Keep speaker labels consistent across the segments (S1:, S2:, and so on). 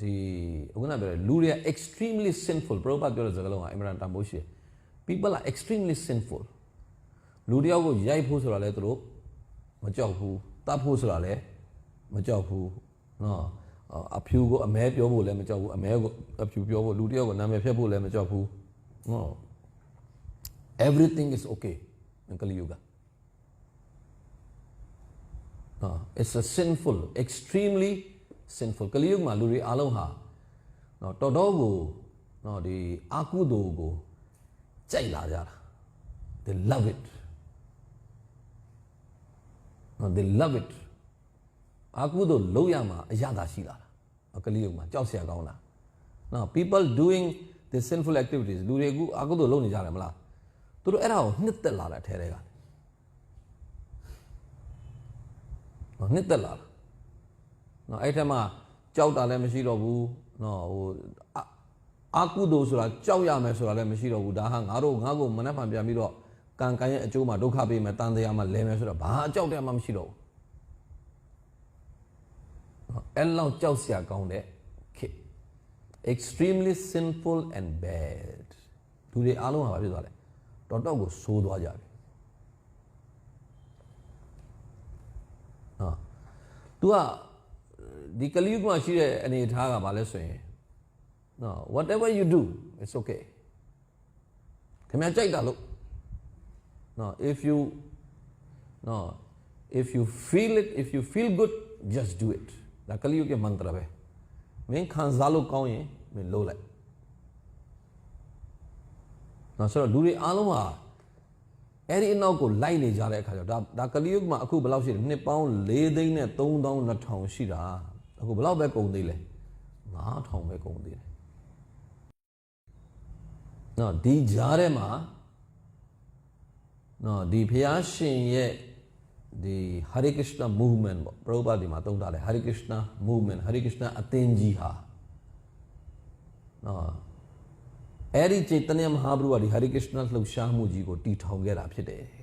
S1: ဒီအခုနပြောတယ်လူတွေက extremely sinful ပရောပတ်ပြောတဲ့စကားလုံးကအင်မတန်တန်ဖိုးရှိတယ် people are extremely sinful လူတယောက်ကိုရိုက်ဖို့ဆိုတာလဲသူတို့မကြောက်ဘူးတတ်ဖို့ဆိုတာလဲမကြောက်ဘူးနော်အဖြူကိုအမဲပြောဖို့လည်းမကြောက်ဘူးအမဲကိုအဖြူပြောဖို့လူတယောက်ကိုနာမည်ဖျက်ဖို့လည်းမကြောက်ဘူးနော် everything is okay in kali yuga နော် it's a sinful extremely sinful ကလီယုဂမှာလူတွေအားလုံးဟာနော်တော်တော်ကိုနော်ဒီအာကုသိုလ်ကိုကြိုက်လာကြတာ they love it နော် they love it အာကုသိုလ်လုံးရမှာအရသာရှိလာတာကလီယုဂမှာကြောက်စရာကောင်းတာနော် people doing the sinful activities လူတွေအခုအာကုသိုလ်လုပ်နေကြတယ်မလားသူတို့အဲ့ဒါကိုနှစ်သက်လာတာထဲတွေကနော်နှစ်သက်လာတာ နော်အဲ့ထက်မှကြောက်တာလည်းမရှိတော့ဘူးနော်ဟိုအာအာကုသိုလ်ဆိုတာကြောက်ရမယ်ဆိုတာလည်းမရှိတော့ဘူးဒါဟာငါတို့ငါ့ကိုမနှက်မှန်ပြန်ပြီးတော့ကံကံရဲ့အကျိုးမှာဒုက္ခပေးမယ်တန်တရားမှာလဲမယ်ဆိုတော့ဘာအကြောက်တရားမှမရှိတော့ဘူးနော်အဲ့လောက်ကြောက်စရာကောင်းတဲ့ခေတ် extremely sinful and bad လူတွေအားလုံးဟာဘာဖြစ်သွားလဲတော်တော့ကိုဆိုးသွားကြပြီနော် तू က ဒီကလီယုဂ်မှာရှိတဲ့အနေအထားကဘာလဲဆိုရင်နော် whatever you do it's okay ခင်ဗျာကြိုက်တာလို့နော် if you နော် if you feel it if you feel good just do it ဒါကလီယုဂ်ရဲ့မန္တရာပဲမင်းခံစားလို့ကောင်းရင်မင်းလုပ်လိုက်နော်ဆိုတော့လူတွေအားလုံးဟာအဲ့ဒီအနောက်ကိုလိုက်နေကြတဲ့အခါကျတော့ဒါဒါကလီယုဂ်မှာအခုဘယ်လောက်ရှိလဲနှစ်ပေါင်း၄သိန်းနဲ့3200ရှိတာ အခုဘယ်လောက်ပဲကုန်သေးလဲ9000ပဲကုန်သေးတယ်နော်ဒီကြားထဲမှာနော်ဒီဘုရားရှင်ရဲ့ဒီ Hare Krishna movement ပေါ့ပရောပါဒီမှာတုံးထားတယ် Hare Krishna movement Hare Krishna အသင်းကြီးဟာနော်အဲ့ဒီចេတနမဟာဘုရားဒီ Hare Krishna လှုပ်ရှားမှုကြီးကိုတည်ထောင်ခဲ့တာဖြစ်တယ်နော်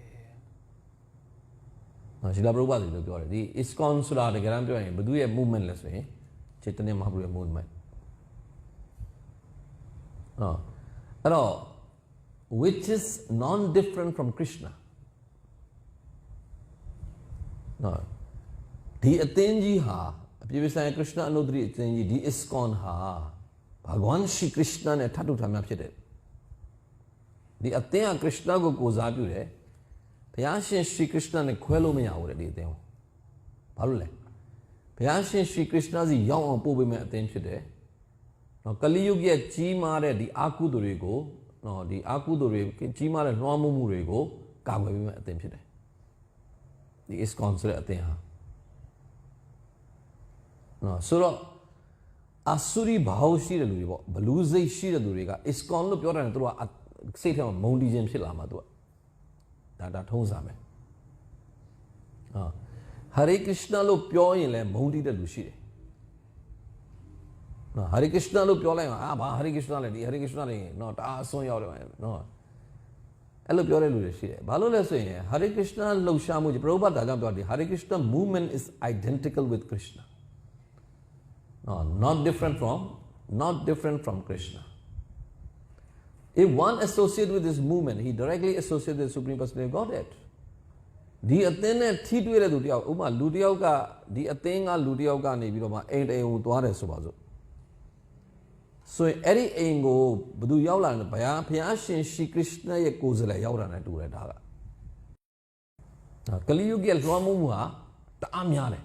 S1: ရှိလာပရောပါဒီလိုပြောတယ်ဒီ ISKCON ဆိုတာတကယ်တမ်းပြောရင်ဘယ်သူရဲ့ movement လဲဆိုရင်ចេတနမဟာဘုရား movement နော်အဲ့တော့ which is non different from Krishna နော်ဒီအသင်းကြီးဟာအပြည့်အစုံခရစ်ယာန်အနုဒ္ဓရိအသင်းကြီးဒီ ISKCON ဟာဘဂဝန်ရှိခရစ်ယာန်နဲ့ထပ်တူထားများဖြစ်တယ်ဒီအသင်းကခရစ်ယာန်ကိုကိုးစားပြုတယ် ဘုရားရှင်ရှိခရစ်ယာန်နဲ့ခွဲလို့မရဘူးတဲ့ဒီအသင်းကိုဘာလို့လဲဘုရားရှင်ရှိခရစ်ယာန်စီရောက်အောင်ပို့ပေးမယ်အသင်းဖြစ်တယ်နော်ကလိယုတ်ရဲ့ကြီးမားတဲ့ဒီအာကုသိုလ်တွေကိုနော်ဒီအာကုသိုလ်တွေကြီးမားတဲ့လွှမ်းမိုးမှုတွေကိုကာကွယ်ပေးမယ်အသင်းဖြစ်တယ်ဒီ ISKCON ဆိုတဲ့အသင်းဟာနော်ဆိုတော့အဆူရီဘာဝရှိတဲ့လူတွေပေါ့ဘလူးစိတ်ရှိတဲ့လူတွေက ISKCON လို့ပြောတယ်သူတို့ကစိတ်ထဲမှာမုန်းတီးခြင်းဖြစ်လာမှာသူက ဒါဒါထုံးစံပဲဟာဟရေကရစ်နာလို့ပြောရင်လည်းမုန်းတီးတဲ့လူရှိတယ်နော်ဟရေကရစ်နာလို့ပြောလိုက်ရင်အာဘာဟရေကရစ်နာလဲဒီဟရေကရစ်နာလဲနော်တအားအစွန်းရောက်တယ်နော်အဲ့လိုပြောတဲ့လူတွေရှိတယ်ဘာလို့လဲဆိုရင် Hare Krishna လှုပ်ရှားမှုကြီးပရောပတ်ဒါကြောင့်ပြောတယ် Hare Krishna movement is identical with Krishna no not different from not different from Krishna if one associate with this movement he directly associate with the supreme personality of Godhead ဒီအသင်းနဲ့ထိတွေ့တဲ့သူတယောက်ဥပမာလူတယောက်ကဒီအသင်းကလူတယောက်ကနေပြီးတော့မှအိမ်တအိမ်ကိုသွားတယ်ဆိုပါစို့ဆိုရင်အဲ့ဒီအိမ်ကိုဘယ်သူရောက်လာလဲဘုရားဘုရားရှင်ရှီခရစ်ယာန်ရဲ့ကိုယ်စားလှယ်ရောက်တာနဲ့တူတယ်ဒါကနော်ကလီယုဂ်ရဲ့လွှမ်းမိုးမှုဟာတအားများတယ်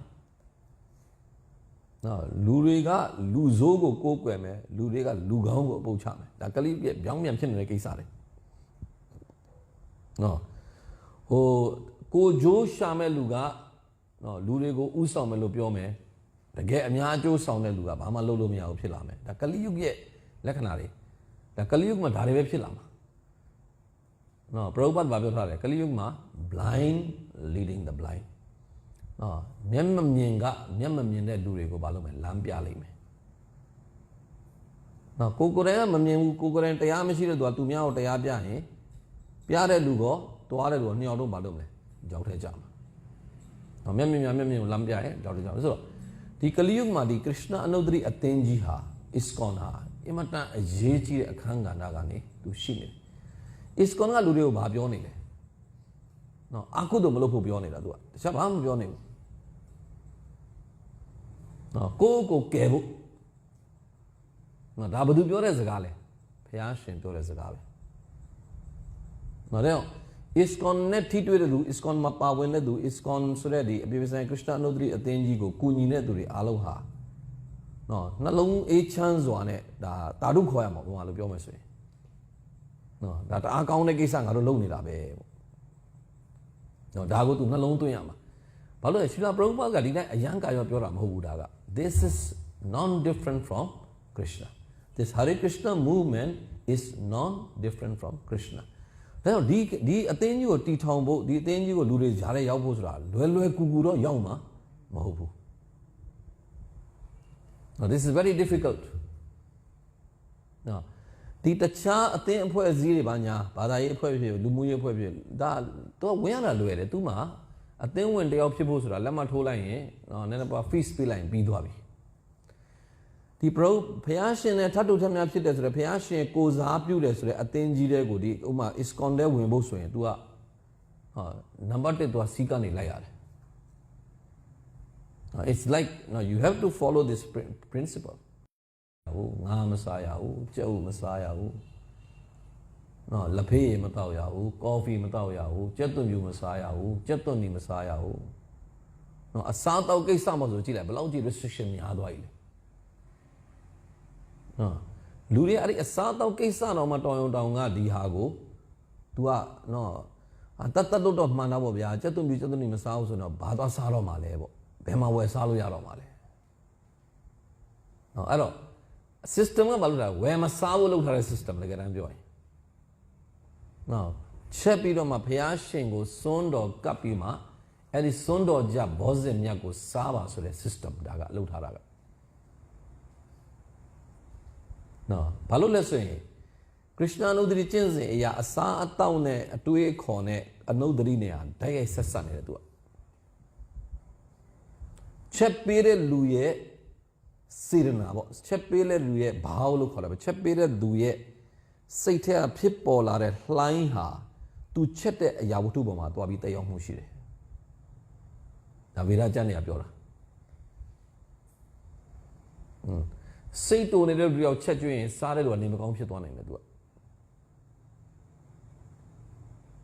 S1: နော်လူတွေကလူဆိုးကိုကိုးကွယ်မယ်လူတွေကလူကောင်းကိုအပုတ်ချမယ်ဒါကလီယုဂ်ရဲ့ပြောင်းပြန်ဖြစ်နေတဲ့ကိစ္စတွေနော်ဟိုကိုဂျိုးရှာမဲ့လူကနော်လူတွေကိုဥဆောင်မယ်လို့ပြောမယ်တကယ်အများအကျိုးဆောင်တဲ့လူကဘာမှလုပ်လို့မရဘူးဖြစ်လာမယ်ဒါကလီယုဂ်ရဲ့လက္ခဏာတွေဒါကလီယုဂ်မှာဒါတွေပဲဖြစ်လာမှာနော်ပရောပတ်ဘာပြောထားလဲကလီယုဂ်မှာ blind leading the blind နော်မျက်မမြင်ကမျက်မမြင်တဲ့လူတွေကိုဘာလုပ်မလဲလမ်းပြလိုက်မယ်နော်ကိုကိုယ်တိုင်ကမမြင်ဘူးကိုကိုယ်တိုင်တရားမရှိတဲ့သူကသူများကိုတရားပြရင်ပြတဲ့လူကတွားတဲ့လူကနှစ်ယောက်တော့ဘာလုပ်မလဲကြောက်ထဲကြမှာနော်မျက်မြင်မျက်မြင်ကိုလမ်းပြရင်ကြောက်ထဲကြမှာဆိုတော့ဒီကလိယုဂ်မှာဒီကရစ်နာအနုဒ္ဒရိအသင်းကြီးဟာ ISKCON ဟာအင်မတန်အရေးကြီးတဲ့အခန်းကဏ္ဍကနေသူရှိနေတယ် ISKCON ကလူတွေကိုဘာပြောနေလဲနော်အာကုတို့မလုပ်ဖို့ပြောနေတာသူကတခြားဘာမှမပြောနေဘူး နော်ကိုယ့်ကိုယ်ကယ်ဖို့နော်ဒါဘာသူပြောတဲ့စကားလဲဖះရှင်ပြောတဲ့စကားပဲနော်တဲ့ ISKCON နဲ့ထိတွေ့တဲ့လူ ISKCON မှာပါဝင်တဲ့သူ ISKCON ဆိုတဲ့ဒီအပြည့်ဆိုင်ခရစ်ယာန်အနုဒ္ဒရိအသင်းကြီးကိုကူညီတဲ့သူတွေအားလုံးဟာနော်နှလုံးအေးချမ်းစွာနဲ့ဒါတာဓုခေါ်ရမှာဘုရားလို့ပြောမယ်ဆိုရင်နော်ဒါတအားကောင်းတဲ့ကိစ္စငါတို့လုပ်နေတာပဲပေါ့နော်ဒါကိုသူနှလုံးသွင်းရမှာဘာလို့လဲရှင်လာပရုပကဒီတိုင်းအယံကာရောပြောတာမဟုတ်ဘူးဒါက this is non different from krishna this hare krishna movement is non different from krishna ဒါကြောင့်ဒီဒီအသင်းကြီးကိုတီထောင်ဖို့ဒီအသင်းကြီးကိုလူတွေကြားထဲရောက်ဖို့ဆိုတာလွယ်လွယ်ကူကူတော့ရောက်မှာမဟုတ်ဘူး Now this is very difficult နော်ဒီတခြားအသင်းအဖွဲ့အစည်းတွေပါညာဘာသာရေးအဖွဲ့ဖြစ်ဖြစ်လူမှုရေးအဖွဲ့ဖြစ်ဖြစ်ဒါတော့ဝင်ရတာလွယ်တယ်သူမှ အသင်းဝင်တယောက်ဖြစ်ဖို့ဆိုတာလက်မှတ်ထိုးလိုက်ရင်နော်နည်းနည်းပါ fees ပေးလိုက်ရင်ပြီးသွားပြီဒီ pro ဖះရှင်နဲ့ထပ်တူထပ်များဖြစ်တယ်ဆိုတော့ဖះရှင်ကိုစားပြုတယ်ဆိုတဲ့အသင်းကြီးတဲ့ကိုဒီဥမာ ISKCON တဲ့ဝင်ဖို့ဆိုရင် तू ကဟာနံပါတ်1 तू ကစီကနေလိုက်ရတယ် Uh, it's like no you have to follow this prin- principle ဟိုငါမစားရဘူးကြက်ဥမစားရဘူး နော်လက်ဖေးရေမတောက်ရဘူးကော်ဖီမတောက်ရဘူးကြက်သွန်ပြူမစားရဘူးကြက်သွန်နီမစားရဘူးနော်အစားတောက်ကိစ္စမှဆိုကြည့်လိုက်ဘယ်လောက်ကြီး restriction များသွားပြီလဲနော်လူတွေအဲ့ဒီအစားတောက်ကိစ္စတော့မတော်ရုံတောင်ကဒီဟာကို तू ကနော်အတတ်တတ်လို့တော့မှန်တာပေါ့ဗျာကြက်သွန်ပြူကြက်သွန်နီမစားဘူးဆိုတော့ဘာသွားစားတော့မှာလဲပေါ့ဘယ်မှာဝယ်စားလို့ရတော့မှာလဲနော်အဲ့တော့ system ကဘာလို့လဲဝယ်မစားဖို့လုပ်ထားတဲ့ system လေကတမ်းပြောရင် နော်ချက်ပြီးတော့မှဘုရားရှင်ကိုစွန်းတော်ကပ်ပြီးမှအဲ့ဒီစွန်းတော်ကြဘောဇင်မြတ်ကိုစားပါဆိုတဲ့ system ဒါကလုပ်ထားတာကနော်ဘာလို့လဲဆိုရင်ခရစ်ယာန်ဥဒတိကျင့်စဉ်အရာအစာအသောက်နဲ့အတွေးအခေါ်နဲ့အနုဒတိနဲ့ဟာဓာတ်ရိုက်ဆက်ဆက်နေတယ်သူကချက်ပေးတဲ့လူရဲ့စေရနာပေါ့ချက်ပေးတဲ့လူရဲ့ဘာလို့ခေါ်လဲပဲချက်ပေးတဲ့လူရဲ့ စိတ်ထဲကဖြစ်ပေါ်လာတဲ့လှိုင်းဟာသူချက်တဲ့အရာဝတ္ထုပေါ်မှာတွားပြီးတက်ရောက်မှုရှိတယ်ဒါဗေဒကျမ်းနေရပြောတာอืมစိတ်တူနေတဲ့လူရောက်ချက်ကျွင်းရင်စားတဲ့လူကနေမကောင်းဖြစ်သွားနိုင်တယ်သူက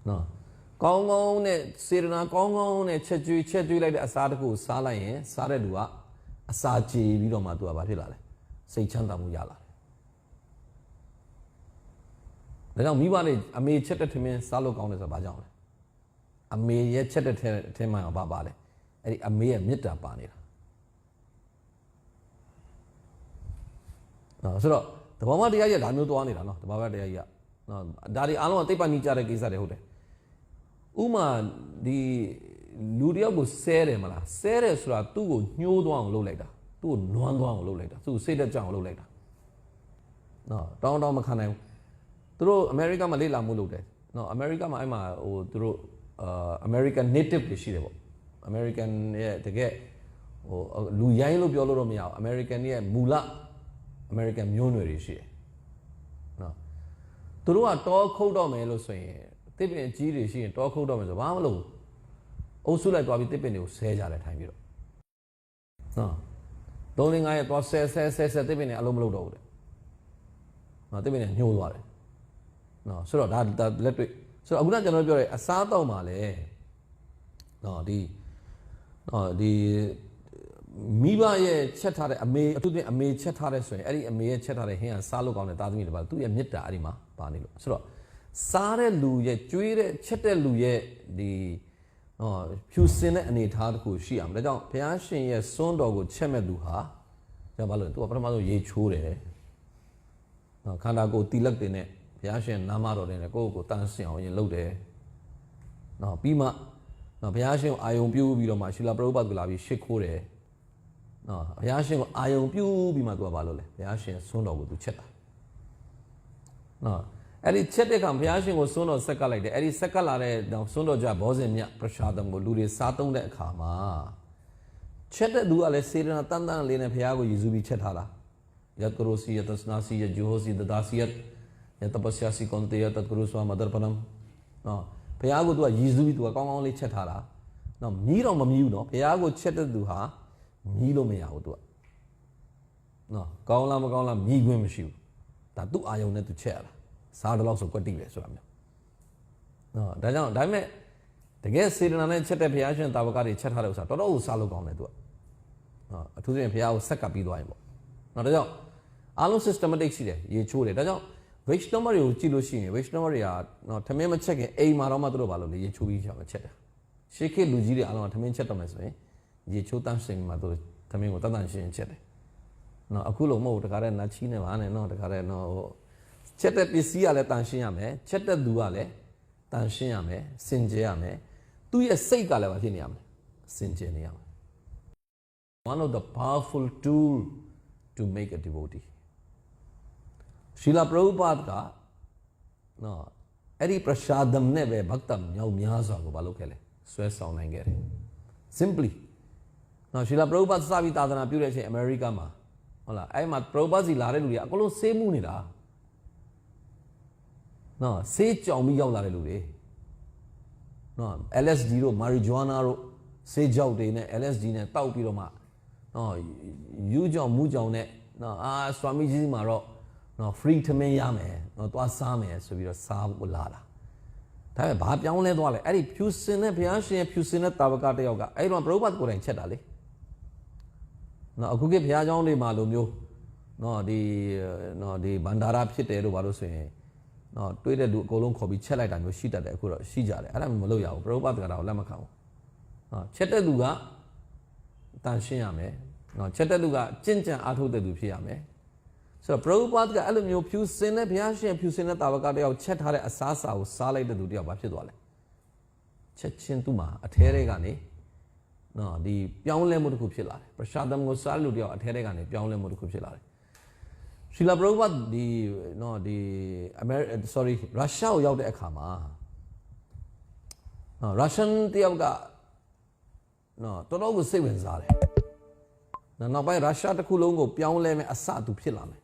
S1: နော်ကောင်းကောင်းနဲ့စေရနာကောင်းကောင်းနဲ့ချက်ကျွေးချက်ကျွေးလိုက်တဲ့အစားတစ်ခုကိုစားလိုက်ရင်စားတဲ့လူကအစာကြေပြီးတော့မှသူကဘာဖြစ်လာလဲစိတ်ချမ်းသာမှုရလာတယ် ဒါကြောင့်မိဘတွေအမေချက်တဲ့ထမင်းစားလို့ကောင်းတယ်ဆိုတာဘာကြောင့်လဲအမေရဲ့ချက်တဲ့ထဲထဲမှာဘာပါလဲအဲ့ဒီအမေရဲ့မေတ္တာပါနေတာနော်ဆိုတော့တဘောမတရားကြီးကဒါမျိုးသွားနေတာနော်တဘောမတရားကြီးကနော်ဒါတွေအားလုံးကသိပ္ပံကြီးကြတဲ့ကိစ္စတွေဟုတ်တယ်ဥမာဒီလူတယောက်ကိုဆဲတယ်မလားဆဲတယ်ဆိုတာသူ့ကိုညှိုးသွားအောင်လုပ်လိုက်တာသူ့ကိုနွမ်းသွားအောင်လုပ်လိုက်တာသူ့ကိုစိတ်တက်ကြအောင်လုပ်လိုက်တာနော်တောင်းတောင်းမခံနိုင်ဘူး သူတို့အမေရိကမှာလေ့လာမှုလုပ်တယ်နော်အမေရိကမှာအဲ့မှာဟိုသူတို့အာ American native တွေရှိတယ်ပေါ့ American ရဲ့တကယ်ဟိုလူရိုင်းလို့ပြောလို့တော့မရဘူး American ရဲ့မူလ American မျိုးနွယ်တွေရှိတယ်နော်သူတို့ကတောခုတ်တော့မယ်လို့ဆိုရင်တစ်ပင်အကြီးတွေရှိရင်တောခုတ်တော့မယ်ဆိုဘာမှမလုပ်ဘူးအုပ်စုလိုက်သွားပြီးတစ်ပင်တွေကိုဆဲကြတယ်ထိုင်ပြီးတော့နော်သုံးလင်းငါးရက်သွားဆဲဆဲဆဲဆဲတစ်ပင်တွေအလုံးမလုပ်တော့ဘူးတဲ့နော်တစ်ပင်တွေညှိုးသွားတယ် နော်ဆိုတော့ဒါဒါလက်တွေ့ဆိုတော့အခုနကျွန်တော်ပြောတဲ့အစားတော့မှလည်းနော်ဒီနော်ဒီမိဘရဲ့ချက်ထားတဲ့အမေအထူးသဖြင့်အမေချက်ထားတဲ့ဆိုရင်အဲ့ဒီအမေရဲ့ချက်ထားတဲ့ဟင်းကစားလို့ကောင်းတဲ့သားသမီးတွေပါသူ့ရဲ့မေတ္တာအဲ့ဒီမှာပါနေလို့ဆိုတော့စားတဲ့လူရဲ့ကျွေးတဲ့ချက်တဲ့လူရဲ့ဒီဟောဖြူစင်တဲ့အနေအထားတစ်ခုရှိအောင်ဒါကြောင့်ဘုရားရှင်ရဲ့စွန်းတော်ကိုချက်မဲ့လူဟာကျွန်တော်ဘာလို့လဲသူကပထမဆုံးရေချိုးတယ်နော်ခန္ဓာကိုယ်တီလက်တင်နဲ့ ဘုရားရှင်နာမတော်တင်နဲ့ကိုယ့်ကိုယ်တန်ဆင်အောင်ရင်လုပ်တယ်နော်ပြီးမှနော်ဘုရားရှင်ကိုအာယုံပြုပြီးတော့မှရှီလာပရုပတ်ကလာပြီးရှ िख ိုးတယ်နော်ဘုရားရှင်ကိုအာယုံပြုပြီးမှသူကဘာလုပ်လဲဘုရားရှင်စွန်းတော်ကိုသူချက်တာနော်အဲ့ဒီချက်တဲ့ခါဘုရားရှင်ကိုစွန်းတော်ဆက်ကလိုက်တယ်အဲ့ဒီဆက်ကလာတဲ့စွန်းတော်ကြဘောဇင်မြတ်ပရရှာဒမ်ကိုလူတွေစားသုံးတဲ့အခါမှာချက်တဲ့သူကလည်းစေတနာတန်တန်လေးနဲ့ဘုရားကိုယဉ်စုပြီးချက်ထားတာယတ်ကရိုစီယတစနာစီယဂျူဟိုစီဒဒါစီယတ် ယတပစယာစီကွန်တေယတကရုဆွာမဒါပနမ်နော်ဘုရားကိုသူကယဉ်စုပြီးသူကကောင်းကောင်းလေးချက်ထားတာနော်မြည်တော့မမြည်ဘူးနော်ဘုရားကိုချက်တဲ့သူဟာမြည်လို့မရဘူးသူကနော်ကောင်းလားမကောင်းလားမြည်ခွင့်မရှိဘူးဒါသူ့အာယုံနဲ့သူချက်ရတာစားတော့ဆိုကွက်တိပဲဆိုတာမျိုးနော်ဒါကြောင့်ဒါပေမဲ့တကယ်စေတနာနဲ့ချက်တဲ့ဘုရားရှင်တာဝကတွေချက်ထားတဲ့ဥစ္စာတော်တော်ကိုစားလို့ကောင်းတယ်သူကနော်အထူးသဖြင့်ဘုရားကိုဆက်ကပ်ပြီးသွားရင်ပေါ့နော်ဒါကြောင့်အားလုံး systematic ရှိတယ်ရေချိုးတယ်ဒါကြောင့် Vaishnava တွေကိုကြည့်လို့ရှိရင် Vaishnava တွေကနော်ထမင်းမချက်ခင်အိမ်မှာတော့မှသူတို့ဘာလို့လဲရေချိုးပြီးချောင်းချက်တယ်ရှေးခေတ်လူကြီးတွေအားလုံးကထမင်းချက်တော့မယ်ဆိုရင်ရေချိုးတန်းစင်မှာသူတို့ထမင်းကိုတန်းတန်းရှင်းရှင်းချက်တယ်နော်အခုလုံးမဟုတ်ဘူးတခါတည်းနတ်ချီနေပါနဲ့နော်တခါတည်းနော်ဟိုချက်တဲ့ပစ္စည်းကလည်းတန်ရှင်းရမယ်ချက်တဲ့သူကလည်းတန်ရှင်းရမယ်စင်ကြယ်ရမယ်သူ့ရဲ့စိတ်ကလည်းမဖြစ်နေရမယ်စင်ကြယ်နေရမယ် one of the powerful tool to make a devotee ရှီလာပရုပတ်ကနော်အဲ့ဒီပရရှာဒမ်နဲ့ပဲဘတ်တမ်မြောက်များစွာကိုမလုပ်ခဲ့လဲဆွဲဆောင်နိုင်ခဲ့တယ် simply နော်ရှီလာပရုပတ်စပြီးသာသနာပြုတဲ့အချိန်အမေရိကမှာဟုတ်လားအဲ့မှာပရုပတ်စီလာတဲ့လူတွေကအကုန်လုံးဆေးမှုနေတာနော်ဆေးကြောင်ပြီးရောက်လာတဲ့လူတွေနော် LSD တို့ marijuana တို့ဆေးကြောက်တွေနဲ့ LSD နဲ့တောက်ပြီးတော့မှနော်ယူကြောင်မူကြောင်နဲ့နော်အာဆွာမီကြီးမှာတော့ နော် free ထမင်းရမယ်နော်သွားစားမယ်ဆိုပြီးတော့စားဖို့လာတာဒါပေမဲ့ဘာပြောင်းလဲသွားလဲအဲ့ဒီဖြူစင်တဲ့ဘုရားရှင်ရဲ့ဖြူစင်တဲ့တာဝကတစ်ယောက်ကအဲ့ဒီတော့ပရိပတ်ကိုယ်တိုင်ချက်တာလေနော်အခုကဘုရားကျောင်းတွေမှာလိုမျိုးနော်ဒီနော်ဒီဗန္ဒာရာဖြစ်တယ်လို့ဘာလို့ဆိုရင်နော်တွေးတဲ့လူအကုန်လုံးခေါ်ပြီးချက်လိုက်တာမျိုးရှိတတ်တယ်အခုတော့ရှိကြတယ်အဲ့ဒါမျိုးမလုပ်ရဘူးပရိပတ်ကတာကိုလက်မခံဘူးနော်ချက်တဲ့လူကတန်ရှင်းရမယ်နော်ချက်တဲ့လူကကြင့်ကြံအားထုတ်တဲ့လူဖြစ်ရမယ် ဆိုတော့ပရိပတ်ကအဲ့လိုမျိုးဖြူစင်တဲ့ဘုရားရှင်ဖြူစင်တဲ့တာဝကတယောက်ချက်ထားတဲ့အစားအစာကိုစားလိုက်တဲ့လူတယောက်ဘာဖြစ်သွားလဲချက်ချင်းသူ့မှာအထဲထဲကနေနော်ဒီပြောင်းလဲမှုတစ်ခုဖြစ်လာတယ်ပရှာဒမ်ကိုစားလူတယောက်အထဲထဲကနေပြောင်းလဲမှုတစ်ခုဖြစ်လာတယ်ရှီလာပရိုဘတ်ဒီနော်ဒီအမေ sorry ရုရှားကိုရောက်တဲ့အခါမှာနော်ရုရှားတယောက်ကနော်တော်တော်ကိုစိတ်ဝင်စားတယ်နော်နောက်ပိုင်းရုရှားတစ်ခုလုံးကိုပြောင်းလဲမဲ့အစအတူဖြစ်လာမယ်